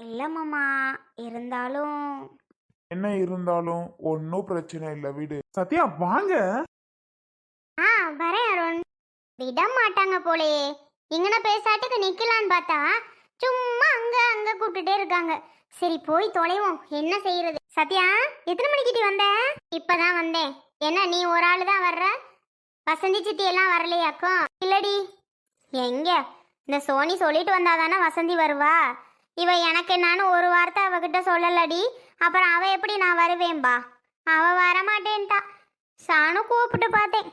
இல்லை மாமா இருந்தாலும் என்ன இருந்தாலும் ஒன்றும் பிரச்சனை இல்லை விடு. சத்யா வாங்க. ஆ வரேன் அருண். விட மாட்டாங்க போலயே. இங்கன பேசாட்டுக்கு நிக்கலான்னு பார்த்தா சும்மா அங்க அங்க கூப்பிட்டுட்டே இருக்காங்க. சரி போய் தொலைவோம். என்ன செய்யறது? சத்யா எத்தனை மணிக்கிட்டி வந்த? இப்பதான் வந்தேன். என்ன நீ ஒரு ஆளு தான் வர்ற? வசந்தி சித்தி எல்லாம் வரலையாக்கும் இல்லடி. எங்க? இந்த சோனி சொல்லிட்டு வந்தாதானே வசந்தி வருவா? இவ எனக்கு என்னான்னு ஒரு வார்த்தை அவகிட்ட சொல்லலடி. அப்புறம் அவ எப்படி நான் வருவேன்பா? அவ வரமாட்டேன்ட்டா. சானு கூப்பிட்டு பார்த்தேன்.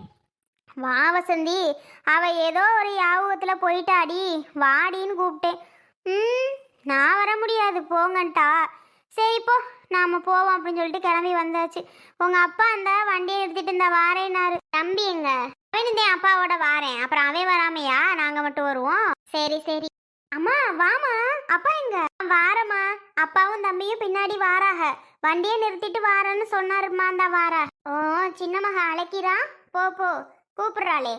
வா வசந்தி அவ ஏதோ ஒரு யாபகத்துல போயிட்டாடி. வாடின்னு கூப்பிட்டேன். ம் நான் வர முடியாது. போங்கன்ட்டா. சரி போ நாம போவோம் அப்படின்னு சொல்லிட்டு கிளம்பி வந்தாச்சு. உங்க அப்பா அந்த வண்டியை எடுத்துட்டு இந்த வாரேனாரு தம்பி எங்க? அவன் அப்பாவோட வாரேன். அப்புறம் அவன் வராமையா? நாங்க மட்டும் வருவோம். சரி சரி. அம்மா வாமா அப்பா எங்க? வாரமா அப்பாவும் தம்பியும் பின்னாடி வாராக. வண்டியை நிறுத்திட்டு வாரேன்னு சொன்னாருமா அந்த வாரா. ஓ சின்ன மகா அழைக்கிறா? போ போ. கூப்பிடுறாளே.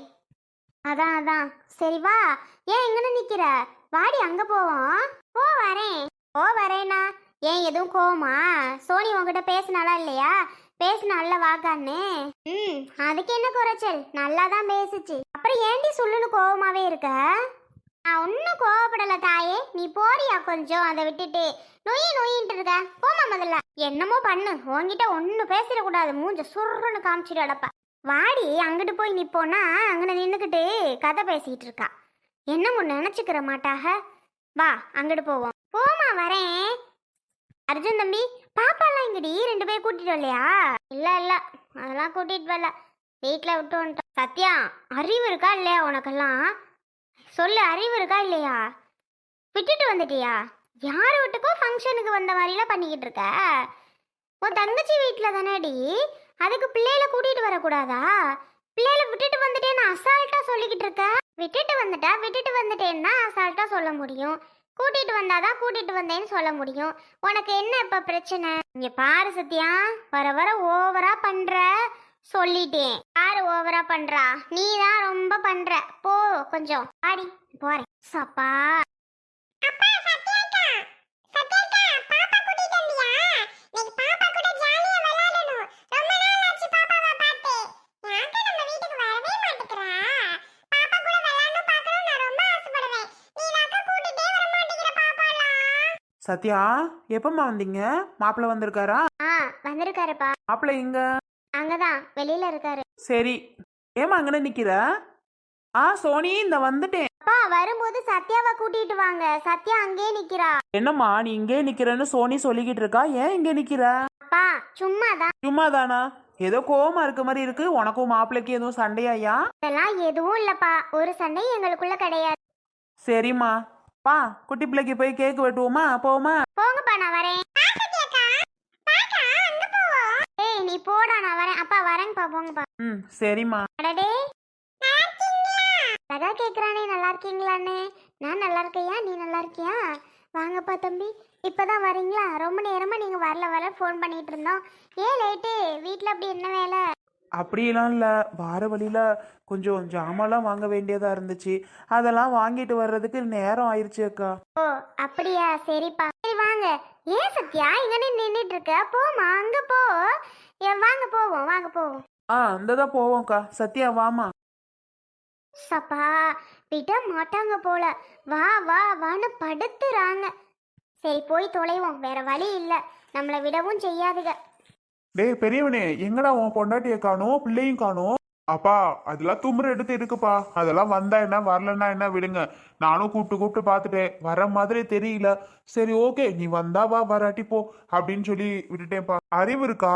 அதான் அதான். சரி வா. ஏன் எங்கன்னு நிக்கிற? வாடி அங்க போவோம். போ வரேன். போ வரேனா. ஏன் எதுவும் கோவமா? சோனி உங்ககிட்ட பேசினாலா இல்லையா? பேசினால வாக்கான்னு. ம் அதுக்கு என்ன குறைச்சல்? நல்லா தான் பேசுச்சு. அப்புறம் ஏண்டி சொல்லுன்னு கோவமாவே இருக்க? நான் ஒன்றும் கோவப்படல தாயே. நீ போறியா கொஞ்சம்? அதை விட்டுட்டு. நொய் நொயின்ட்டு இருக்க. போமா முதல்ல. என்னமோ பண்ணு. உன்கிட்ட ஒன்றும் பேசிடக்கூடாது. மூஞ்ச சுருன்னு காமிச்சிட்டு அடப்பா. வாடி அங்கிட்டு போய் நிப்போனா அங்கே நின்றுக்கிட்டு கதை பேசிக்கிட்டு இருக்கா. என்னமோ நினச்சிக்கிற மாட்டாக. வா அங்கிட்டு போவோம். போமா வரேன். அர்ஜுன் தம்பி பாப்பாலாம் இங்கடி ரெண்டு பேர் கூட்டிட்டு வரலையா? இல்லை இல்லை. அதெல்லாம் கூட்டிட்டு வரல. வீட்டில் விட்டு வந்துட்டோம். சத்யா அறிவு இருக்கா இல்லையா உனக்கெல்லாம்? சொல்லு அறிவு இருக்கா இல்லையா? விட்டுட்டு வந்துட்டியா? யார் வீட்டுக்கோ ஃபங்க்ஷனுக்கு வந்த மாதிரிலாம் பண்ணிக்கிட்டு இருக்க? உன் தங்கச்சி வீட்டில் தானேடி. அதுக்கு பிள்ளையில கூட்டிகிட்டு வரக்கூடாதா? பிள்ளையில விட்டுட்டு வந்துட்டேன்னு அசால்ட்டாக சொல்லிக்கிட்டு இருக்க? விட்டுட்டு வந்துட்டா? விட்டுட்டு வந்துட்டேன்னா அசால்ட்டாக சொல்ல முடியும். கூட்டிட்டு வந்தாதான் கூட்டிட்டு வந்தேன்னு சொல்ல முடியும். உனக்கு என்ன இப்ப பிரச்சனை? இங்க பாரு சத்யா. வர வர ஓவரா பண்ற. சொல்லிட்டேன். யாரு ஓவரா பண்றா? நீ தான் ரொம்ப பண்ற. போ கொஞ்சம். ஆடி போறேன் சப்பா. சத்யா எப்பம்மா வந்தீங்க? மாப்பிள்ளை வந்திருக்காரா? ஆ வந்திருக்காருப்பா. மாப்பிள்ளை எங்க? அங்கதான் வெளியில இருக்காரு. சரி. ஏமா அங்கன நிக்கிற? ஆ சோனி இந்த வந்துட்டேன். அப்பா வரும்போது சத்யாவை கூட்டிட்டு வாங்க. சத்யா அங்கேயே நிக்கிறா. என்னம்மா நீ இங்கே நிக்கிறேன்னு சோனி சொல்லிக்கிட்டு இருக்கா? ஏன் இங்கே நிக்கிற? அப்பா சும்மா தான். சும்மா தானா ஏதோ கோவமா இருக்க மாதிரி இருக்கு. உனக்கும் மாப்பிள்ளைக்கு எதுவும் சண்டையாயா? இதெல்லாம் எதுவும் இல்லப்பா. ஒரு சண்டை எங்களுக்குள்ள கிடையாது. சரிம்மா. பா குட்டி பிள்ளைக்கு போய் கேக் வெட்டுவோமா? போவோமா? போங்கப்பா நான் வரேன். நீ போடா நான் வரேன். அப்பா வரேங்கப்பா போங்கப்பா ம் சரிம்மா. அடடே. அழகா கேக்குறானே நல்லா இருக்கீங்களாண்ணே நான் நல்லா இருக்கையா? நீ நல்லா இருக்கியா? வாங்கப்பா தம்பி. இப்பதான் வரீங்களா? ரொம்ப நேரமா நீங்க வரல வர ஃபோன் பண்ணிட்டு இருந்தோம். ஏன் லேட்டு வீட்ல அப்படி என்ன வேலை? அப்படியெல்லாம் இல்லை. வார வழியில் கொஞ்சம் ஜாமான்லாம் வாங்க வேண்டியதாக இருந்துச்சு. அதெல்லாம் வாங்கிட்டு வர்றதுக்கு நேரம் ஆயிடுச்சு அக்கா. ஓ அப்படியா? சரிப்பா. சரி வாங்க. ஏன் சத்யா இங்க நின்றுட்டு இருக்க? போமா அங்க போ. ஏ, வாங்க போவோம் வாங்க போவோம். ஆ தான் போவோம்க்கா. சத்யா வாமா சப்பா விட மாட்டாங்க போல. வா வா வான்னு படுத்துறாங்க. சரி போய் தொலைவோம். வேற வழி இல்ல. நம்மளை விடவும் செய்யாதுக. டேய் பெரியவனே எங்கடா உன் பொண்டாட்டியை காணோம் பிள்ளையும் காணோம்? அப்பா அதெல்லாம் தும்புற எடுத்து இருக்குப்பா. அதெல்லாம் வந்தா என்ன வரலன்னா என்ன விடுங்க. நானும் கூப்பிட்டு கூப்பிட்டு பார்த்துட்டேன். வர மாதிரி தெரியல. சரி ஓகே நீ வந்தா வா வராட்டி போ அப்படின்னு சொல்லி விட்டுட்டேன்ப்பா. அறிவு இருக்கா?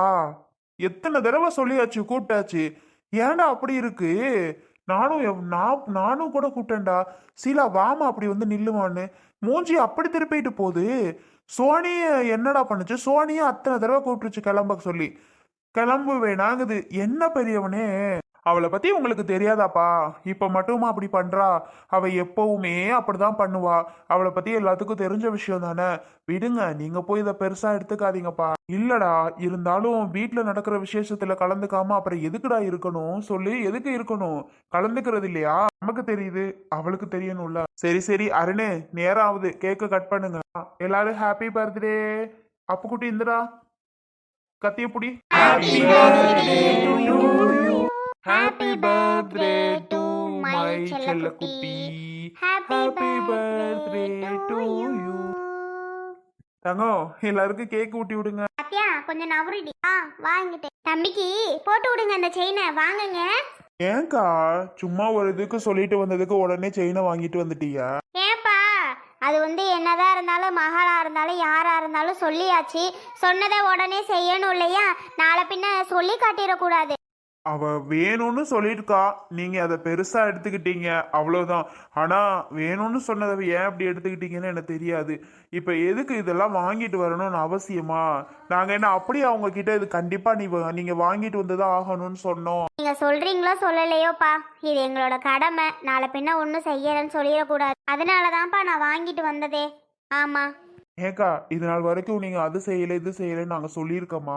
எத்தனை தடவை சொல்லியாச்சு கூப்பிட்டாச்சு. ஏன்டா அப்படி இருக்கு? நானும் எவ்- நான் நானும் கூட கூப்பிட்டேன்டா. சீலா வாமா அப்படி வந்து நில்லுவான்னு மூஞ்சி அப்படி திருப்பிட்டு போகுது. சோனிய என்னடா பண்ணுச்சு? சோனியும் அத்தனை தடவை கூப்பிட்டுருச்சு கிளம்ப சொல்லி. கிளம்பு வேணாங்குது என்ன பெரியவனே? அவளை பற்றி உங்களுக்கு தெரியாதாப்பா? இப்போ மட்டுமா அப்படி பண்ணுறா அவள் எப்போவுமே அப்படி அப்படிதான் பண்ணுவா. அவளை பற்றி எல்லாத்துக்கும் தெரிஞ்ச விஷயம் தானே? விடுங்க நீங்கள் போய் இதை பெருசாக எடுத்துக்காதீங்கப்பா. இல்லடா இருந்தாலும் வீட்டில் நடக்கிற விசேஷத்தில் கலந்துக்காம அப்புறம் எதுக்குடா இருக்கணும்? சொல்லி எதுக்கு இருக்கணும்? கலந்துக்கிறது இல்லையா? நமக்கு தெரியுது அவளுக்கு தெரியணும்ல. சரி சரி அருணே நேரம் ஆகுது கேக்க கட் பண்ணுங்க. எல்லாரும் ஹாப்பி பர்த்டே அப்புக்குட்டி இந்திரா கத்திய புடி Happy birthday to you. Happy birthday to my செல்லக்குட்டி. செல்லக்குட்டி happy Happy birthday birthday to to you. தங்கம் எல்லாருக்கும் கேக் ஊட்டி விடுங்க. சத்யா கொஞ்சம் நவருடி. ஆ வாங்கிட்டு தம்பிக்கு போட்டு விடுங்க அந்த செயினை வாங்குங்க. ஏன்க்கா சும்மா ஒரு இதுக்கு சொல்லிட்டு வந்ததுக்கு உடனே செயினை வாங்கிட்டு வந்துட்டியா? ஏப்பா அது வந்து என்னதான் இருந்தாலும் மகளா இருந்தாலும் யாரா இருந்தாலும் சொல்லியாச்சு. சொன்னதை உடனே செய்யணும் இல்லையா? நாளை பின்ன சொல்லி காட்டிடக்கூடாது. அவ வேணும்னு சொல்லியிருக்கா. நீங்க அதை பெருசா எடுத்துக்கிட்டீங்க. அவ்வளவுதான். ஆனா வேணும்னு சொன்னதை ஏன் அப்படி எடுத்துக்கிட்டீங்கன்னு எனக்கு தெரியாது. இப்ப எதுக்கு இதெல்லாம் வாங்கிட்டு வரணும்னு அவசியமா? நாங்க என்ன அப்படியே அவங்க கிட்ட இது கண்டிப்பா நீ நீங்க வாங்கிட்டு வந்துதான் ஆகணும்னு சொன்னோம். நீங்க சொல்றீங்களோ சொல்லலையோப்பா. இது எங்களோட கடமை. நாளை பின்ன ஒன்றும் செய்யறேன்னு சொல்லிடக்கூடாது. அதனாலதான்ப்பா நான் வாங்கிட்டு வந்ததே. ஆமா. ஏக்கா இது நாள் வரைக்கும் நீங்க அது செய்யல இது செய்யலன்னு நாங்க சொல்லியிருக்கோமா?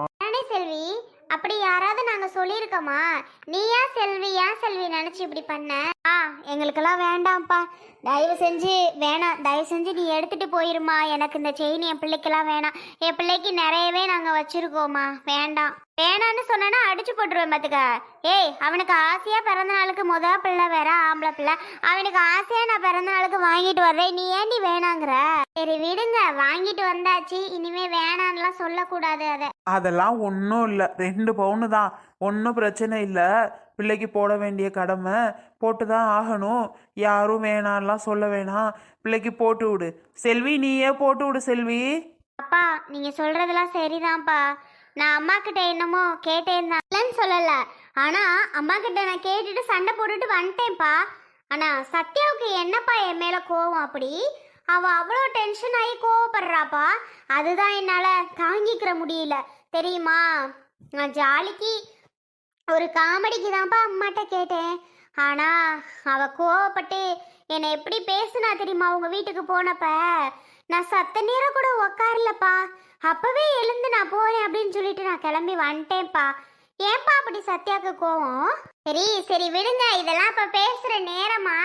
செல்வி? அப்படி யாராவது நாங்க நீ நீயா செல்வி ஏன் செல்வி நினைச்சு இப்படி பண்ண? ஆ எங்களுக்கெல்லாம் வேண்டாம்ப்பா. தயவு செஞ்சு வேணாம். தயவு செஞ்சு நீ எடுத்துட்டு போயிருமா எனக்கு இந்த செயின் என் பிள்ளைக்கெல்லாம் வேணாம். என் பிள்ளைக்கு நிறையவே நாங்க வச்சிருக்கோமா வேண்டாம். வேணான்னு சொன்னா அடிச்சு போட்டுருவேன் பார்த்துக்க ஏய் அவனுக்கு ஆசையா பிறந்த நாளுக்கு முத பிள்ளை வேற ஆம்பளை பிள்ளை. அவனுக்கு ஆசையா நான் பிறந்த நாளுக்கு வாங்கிட்டு வர்றேன். நீ ஏண்டி வேணாங்கிற? சரி விடுங்க. வாங்கிட்டு வந்தாச்சு. இனிமே வேணான்லாம் சொல்லக்கூடாது அதை. அதெல்லாம் ஒன்றும் இல்லை. ரெண்டு பவுனு தான் ஒன்றும் பிரச்சனை இல்லை. பிள்ளைக்கு போட வேண்டிய கடமை போட்டு தான் ஆகணும். யாரும் வேணாம்லாம் சொல்ல வேணாம். பிள்ளைக்கு போட்டு விடு. செல்வி நீயே போட்டு விடு செல்வி. அப்பா நீங்க சொல்றதெல்லாம் சரிதான்ப்பா. நான் அம்மா கிட்ட என்னமோ கேட்டேன் இல்லைன்னு சொல்லல. ஆனா அம்மா கிட்ட நான் கேட்டுட்டு சண்டை போட்டுட்டு வந்துட்டேன்ப்பா. ஆனா சத்யாவுக்கு என்னப்பா என் மேல கோவம் அப்படி? அவ அவ்வளோ டென்ஷன் ஆகி கோவப்படுறாப்பா. அதுதான் என்னால தாங்கிக்கிற முடியல. தெரியுமா? நான் ஜாலிக்கு ஒரு காமெடிக்கு தான்ப்பா அம்மாட்ட கேட்டேன். ஆனா அவ கோவப்பட்டு என்னை எப்படி பேசுனா தெரியுமா உங்க வீட்டுக்கு போனப்ப? நான் சத்த நேரம் கூட உக்காரலப்பா. அப்பவே எழுந்து நான் போறேன் அப்படின்னு சொல்லிட்டு நான் கிளம்பி வந்துட்டேன்ப்பா. ஏன்பா அப்படி சத்யாக்கு கோவம்? சரி சரி விடுங்க. இதெல்லாம் இப்ப பேசுற நேரமா?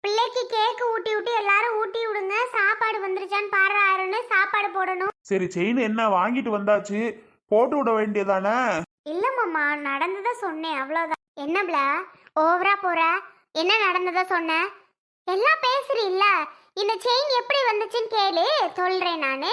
பிள்ளைக்கு கேக்கு ஊட்டி ஊட்டி எல்லாரும் ஊட்டி விடுங்க. சாப்பாடு வந்துருச்சான்னு பாரு ஆறுன்னு சாப்பாடு போடணும். சரி செயின் என்ன வாங்கிட்டு வந்தாச்சு? போட்டு விட வேண்டியதானே? இல்லை மாமா நடந்ததை சொன்னேன் அவ்வளோதான் என்ன பிள? ஓவரா போற? என்ன நடந்ததை சொன்ன? எல்லாம் பேசுறீல்ல? இந்த செயின் எப்படி வந்துச்சுன்னு கேளு சொல்றேன் நானு.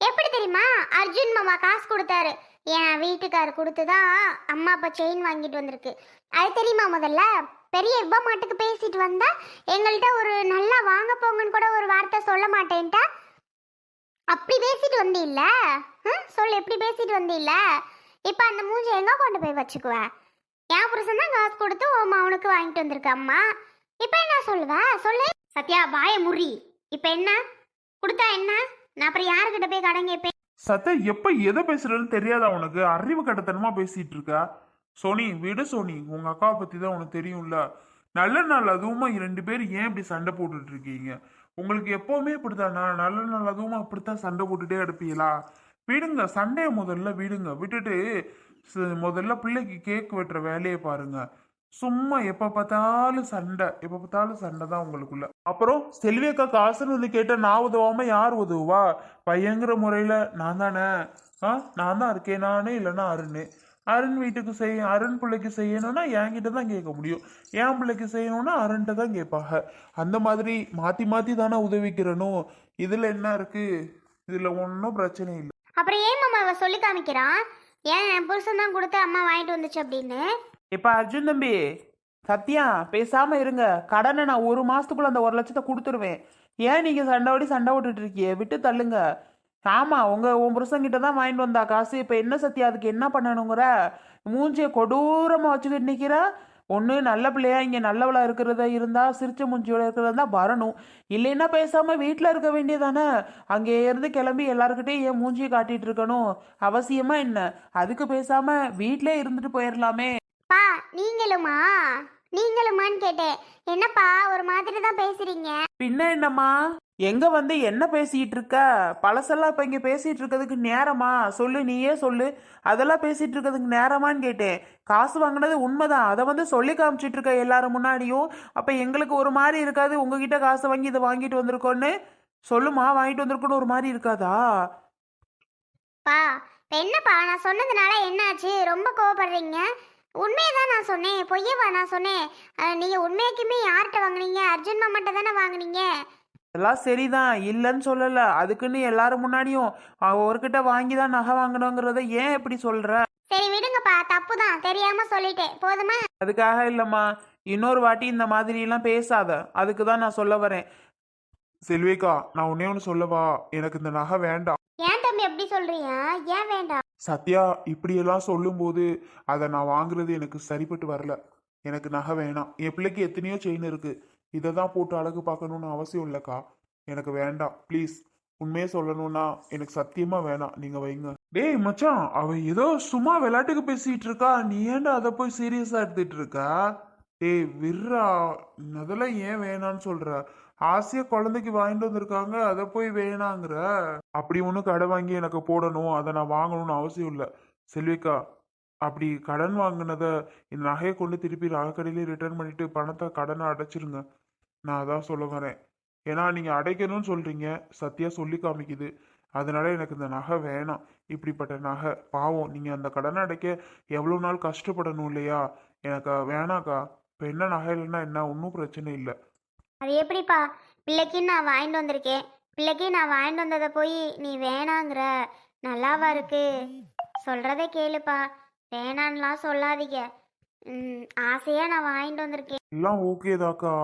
எப்படி தெரியுமா? அர்ஜுன் மாமா காசு கொடுத்தாரு. என் வீட்டுக்காரர் கொடுத்துதான் அம்மா அப்பா செயின் வாங்கிட்டு வந்திருக்கு. அது தெரியுமா முதல்ல? பெரிய இவ்வ மாட்டுக்கு பேசிட்டு வந்தா எங்கள்கிட்ட ஒரு நல்லா வாங்க போங்கன்னு கூட ஒரு வார்த்தை சொல்ல மாட்டேன்ட்டா? அப்படி பேசிட்டு வந்தீல்ல? ம், எப்படி பேசிட்டு வந்தீல்ல? இப்போ அந்த மூஞ்சி எங்கே கொண்டு போய் வச்சுக்குவ? என் புருஷன் தான் காசு கொடுத்து உன் அவனுக்கு வாங்கிட்டு வந்திருக்க அம்மா. இப்போ என்ன சொல்லுவ? சொல்லு. சத்யா பாய முறி. இப்போ என்ன? கொடுத்தா என்ன? நான் அப்புறம் யாருக்கிட்ட போய் கடன் கேட்பேன் சத்த எப்ப எதை பேசுறதுன்னு தெரியாதா உனக்கு? அறிவு கட்டத்தனமா பேசிட்டு இருக்கா. சோனி விடு சோனி. உங்க அக்காவை பத்தி தான் உனக்கு தெரியும்ல. நல்ல நாள் அதுவுமா ரெண்டு பேரும் ஏன் இப்படி சண்டை போட்டுட்டு இருக்கீங்க? உங்களுக்கு எப்பவுமே இப்படித்தானா நல்ல நாள் அதுவுமா அப்படித்தான் சண்டை போட்டுட்டே எடுப்பீங்களா விடுங்க சண்டையை முதல்ல விடுங்க. விட்டுட்டு ச- முதல்ல பிள்ளைக்கு கேக் வெட்டுற வேலையை பாருங்க. சும்மா எப்ப பார்த்தாலும் சண்டை எப்ப பார்த்தாலும் சண்டை தான் உங்களுக்குள்ள. அப்புறம் செல்வி அக்கா காசுன்னு வந்து கேட்டா நான் உதவாம யார் உதவுவா? பையங்கிற முறையில நான் தானே ஆ நான் தான் இருக்கேன் நானே இல்லைன்னா அருண். அருண் வீட்டுக்கு செய்ய அருண் பிள்ளைக்கு செய்யணும்னா என்கிட்ட தான் கேட்க முடியும். என் பிள்ளைக்கு செய்யணும்னா அருண்கிட்ட தான் கேட்பாங்க. அந்த மாதிரி மாத்தி மாத்தி தானே உதவிக்கிறனும் இதுல என்ன இருக்கு? இதுல ஒன்றும் பிரச்சனை இல்லை. அப்புறம் ஏன் மாமா அவ சொல்லி காமிக்கிறான் ஏன் என் புருஷன் தான் கொடுத்து அம்மா வாங்கிட்டு வந்துச்சு அப்படின்னு? இப்போ அர்ஜுன் தம்பி சத்யா பேசாம இருங்க. கடனை நான் ஒரு மாசத்துக்குள்ள அந்த ஒரு லட்சத்தை கொடுத்துருவேன். ஏன் நீங்க ஓடி சண்டை விட்டுட்டு இருக்கீங்க? விட்டு தள்ளுங்க. ஆமா உங்க உன் புருஷன்கிட்ட தான் வாங்கிட்டு வந்தா காசு. இப்போ என்ன சத்யா அதுக்கு என்ன பண்ணணுங்கிற? மூஞ்சியை கொடூரமா வச்சுக்கிட்டு நிக்கிற? ஒன்று நல்ல பிள்ளையா இங்கே நல்லவளா இருக்கிறதா இருந்தா சிரிச்ச மூஞ்சியோட இருக்கிறதா தான் வரணும். இல்லைன்னா பேசாம வீட்டில் இருக்க வேண்டியதானே? அங்கே இருந்து கிளம்பி எல்லாருக்கிட்டையும் ஏன் மூஞ்சியை காட்டிட்டு இருக்கணும். அவசியமா என்ன? அதுக்கு பேசாம வீட்டிலே இருந்துட்டு போயிடலாமே நீங்களுமா? நீங்களுமான்னு கேட்டேன். என்னப்பா ஒரு மாதிரி தான் பேசுறீங்க? பின்ன என்னம்மா? எங்க வந்து என்ன பேசிட்டு இருக்க பழசெல்லாம் இப்ப இங்க பேசிட்டு இருக்கிறதுக்கு நேரமா? சொல்லு நீயே சொல்லு. அதெல்லாம் பேசிட்டு இருக்கிறதுக்கு நேரமான்னு கேட்டேன். காசு வாங்கினது உண்மைதான். அதை வந்து சொல்லி காமிச்சிட்டு இருக்க எல்லாரும் முன்னாடியும். அப்ப எங்களுக்கு ஒரு மாதிரி இருக்காது. உங்ககிட்ட காசை வாங்கி இதை வாங்கிட்டு வந்திருக்கோன்னு. சொல்லுமா வாங்கிட்டு வந்திருக்கோன்னு ஒரு மாதிரி இருக்காதா? பா இப்ப என்னப்பா? நான் சொன்னதுனால என்னாச்சு? ரொம்ப கோவப்படுறீங்க. உண்மையை தான் நான் சொன்னேன். பொய்யவா நான் சொன்னேன். அஹ், நீங்க உண்மையாக்குமே யார்கிட்ட வாங்குனீங்க? அர்ஜுன் மாமாட்ட தானே வாங்குனீங்க? எல்லாம் சரிதான். இல்லைன்னு சொல்லல. அதுக்குன்னு எல்லாரும் முன்னாடியும் அவர்கிட்ட வாங்கி தான் நகை வாங்கணுங்கிறத ஏன் இப்படி சொல்ற? சரி விடுங்கப்பா. தப்பு தான் தெரியாம சொல்லிட்டேன். போதுமா? அதுக்காக இல்லைம்மா. இன்னொரு வாட்டி இந்த மாதிரி எல்லாம் பேசாத. அதுக்கு தான் நான் சொல்ல வரேன். செல்விக்கா நான் ஒன்னே ஒன்று சொல்லவா? எனக்கு இந்த நகை வேண்டாம். ஏன் தம்பி எப்படி சொல்றீங்க ஏன் வேண்டாம்? சத்யா இப்படியெல்லாம் சொல்லும்போது அதை நான் வாங்குறது எனக்கு சரிப்பட்டு வரல. எனக்கு நகை வேணாம். என் பிள்ளைக்கு எத்தனையோ செயின் இருக்கு. இதை தான் போட்டு அழகு பார்க்கணும்னு அவசியம் இல்லைக்கா. எனக்கு வேண்டாம். ப்ளீஸ் உண்மையே சொல்லணும்னா எனக்கு சத்தியமா வேணாம். நீங்க வைங்க. டேய் மச்சான் அவ ஏதோ சும்மா விளையாட்டுக்கு பேசிட்டு இருக்கா. நீ ஏன்டா அதை போய் சீரியஸா எடுத்துட்டு இருக்கா? டேய் விர்ரா அதெல்லாம் ஏன் வேணான்னு சொல்ற? ஆசையா குழந்தைக்கு வாங்கிட்டு வந்திருக்காங்க அதை போய் வேணாங்கிற. அப்படி ஒன்றும் கடை வாங்கி எனக்கு போடணும் அதை நான் வாங்கணும்னு அவசியம் இல்லை. செல்விக்கா அப்படி கடன் வாங்கினதை இந்த நகையை கொண்டு திருப்பி நகைக்கடையிலே ரிட்டர்ன் பண்ணிட்டு பணத்தை கடனை அடைச்சிருங்க. நான் அதான் சொல்ல வரேன். ஏன்னா நீங்கள் அடைக்கணும்னு சொல்கிறீங்க சத்தியா சொல்லி காமிக்குது. அதனால எனக்கு இந்த நகை வேணாம். இப்படிப்பட்ட நகை பாவம் நீங்கள் அந்த கடனை அடைக்க எவ்வளோ நாள் கஷ்டப்படணும் இல்லையா? எனக்கு வேணாக்கா. இப்போ என்ன நகை இல்லைன்னா என்ன? ஒன்றும் பிரச்சனை இல்லை. அது எப்படிப்பா? பிள்ளைக்கு நான் வாங்கிட்டு வந்திருக்கேன். பிள்ளைக்கு நான் வாங்கிட்டு வந்ததை போய் நீ வேணாங்கிற. நல்லாவா இருக்கு? சொல்றதை கேளுப்பா. வேணான்லாம் சொல்லாதீங்க. ம், ஆசையா நான் வாங்கிட்டு வந்திருக்கேன். எல்லாம் ஓகே தாக்கா.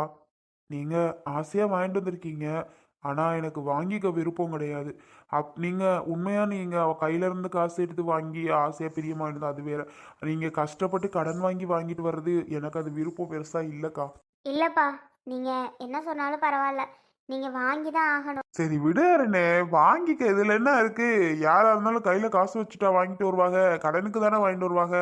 நீங்க ஆசையா வாங்கிட்டு வந்திருக்கீங்க. ஆனா எனக்கு வாங்கிக்க விருப்பம் கிடையாது. அப் நீங்க உண்மையா நீங்க அவ கையில இருந்து காசு எடுத்து வாங்கி ஆசையா பிரியமா இருந்தா அது வேற. நீங்க கஷ்டப்பட்டு கடன் வாங்கி வாங்கிட்டு வர்றது எனக்கு அது விருப்பம் பெருசா இல்லக்கா. இல்லப்பா. நீங்க என்ன சொன்னாலும் பரவாயில்ல. நீங்க வாங்கி தான் ஆகணும். சரி விடு அருணே. வாங்கிக்க. இதுல என்ன இருக்கு? யாரா இருந்தாலும் கையில காசு வச்சுட்டா வாங்கிட்டு வருவாங்க. கடனுக்கு தானே வாங்கிட்டு வருவாங்க?